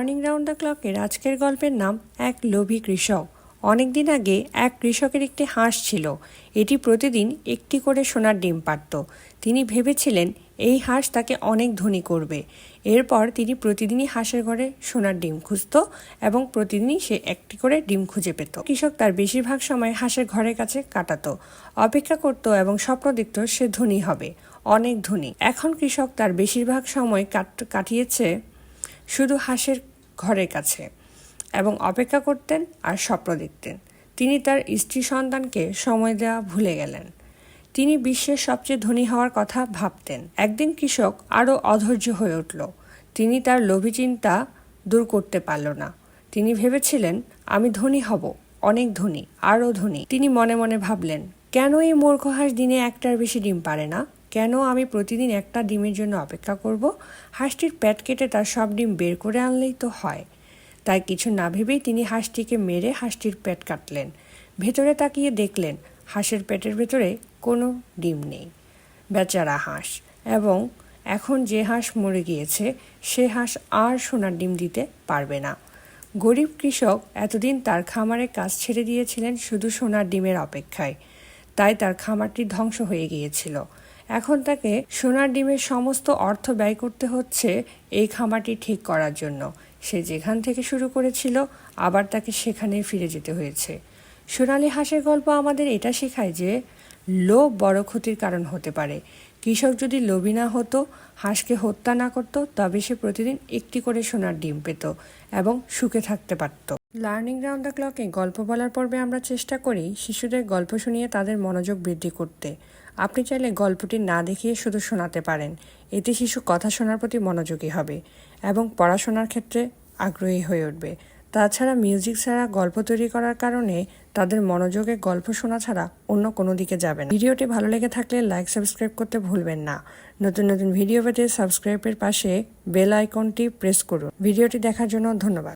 Learning round the ক্লকের আজকের গল্পের নাম এক লোভী কৃষক। অনেক দিন আগে এক কৃষকের একটি হাঁস ছিল। এটি প্রতিদিন একটি করে সোনার ডিম পারত তিনি ভেবেছিলেন, এই হাঁস তাকে অনেক ধনী করবে। এরপর তিনি প্রতিদিনই হাঁসের ঘরে সোনার ডিম খুঁজত এবং প্রতিদিনই সে একটি করে ডিম খুঁজে পেত। কৃষক তার বেশিরভাগ সময় হাঁসের ঘরের কাছে কাটাতো, অপেক্ষা করত এবং স্বপ্ন দেখত সে ধনী হবে, অনেক ধনী। এখন কৃষক তার বেশিরভাগ সময় কাট- কাটিয়েছে শুধু হাঁসের ঘরের কাছে এবং অপেক্ষা করতেন আর স্বপ্ন দেখতেন। তিনি তার স্ত্রী সন্তানকে সময় দেওয়া ভুলে গেলেন। তিনি বিশ্বের সবচেয়ে ধনী হওয়ার কথা ভাবতেন। একদিন কৃষক আরও অধৈর্য হয়ে উঠল। তিনি তার লোভী চিন্তা দূর করতে পারল না। তিনি ভেবেছিলেন, আমি ধনী হব, অনেক ধনী, আরও ধনী। তিনি মনে মনে ভাবলেন, কেন এই মূর্খ হাঁস দিনে একটার বেশি ডিম পারে না? কেন আমি প্রতিদিন একটা ডিমের জন্য অপেক্ষা করব? হাঁসটির পেট কেটে তার সব ডিম বের করে আনলেই তো হয়। তাই কিছু না ভেবেই তিনি হাঁসটিকে মেরে হাঁসটির পেট কাটলেন। ভেতরে তাকিয়ে দেখলেন, হাঁসের পেটের ভেতরে কোনো ডিম নেই। বেচারা হাঁস। এবং এখন যে হাঁস মরে গিয়েছে, সে হাঁস আর সোনার ডিম দিতে পারবে না। গরিব কৃষক এতদিন তার খামারে কাজ ছেড়ে দিয়েছিলেন শুধু সোনার ডিমের অপেক্ষায়। তাই তার খামারটি ধ্বংস হয়ে গিয়েছিল। এখন তাকে সোনার ডিমের সমস্ত অর্থ ব্যয় করতে হচ্ছে এই খামারটি ঠিক করার জন্য। সে যেখান থেকে শুরু করেছিল, আবার তাকে সেখানেই ফিরে যেতে হয়েছে। সোনালি হাঁসের গল্প আমাদের এটা শেখায় যে, লোভ বড় ক্ষতির কারণ হতে পারে। কৃষক যদি লোভী না হতো, হাঁসকে হত্যা না করত, তবে সে প্রতিদিন একটি করে সোনার ডিম পেত এবং সুখে থাকতে পারত। লার্নিং রাউন্ড দ্য ক্লকে গল্প বলার পর্বে আমরা চেষ্টা করি শিশুদের গল্প শুনিয়ে তাদের মনোযোগ বৃদ্ধি করতে। আপনি চাইলে গল্পটি না দেখিয়ে শুধু শোনাতে পারেন। এতে শিশু কথা শোনার প্রতি মনোযোগী হবে এবং পড়াশোনার ক্ষেত্রে আগ্রহী হয়ে উঠবে। তাছাড়া মিউজিক ছাড়া গল্প তৈরি করার কারণে তাদের মনোযোগে গল্প শোনা ছাড়া অন্য কোনো দিকে যাবে না। ভিডিওটি ভালো লেগে থাকলে লাইক, সাবস্ক্রাইব করতে ভুলবেন না। নতুন নতুন ভিডিও পেতে সাবস্ক্রাইবের পাশে বেল আইকনটি প্রেস করুন। ভিডিওটি দেখার জন্য ধন্যবাদ।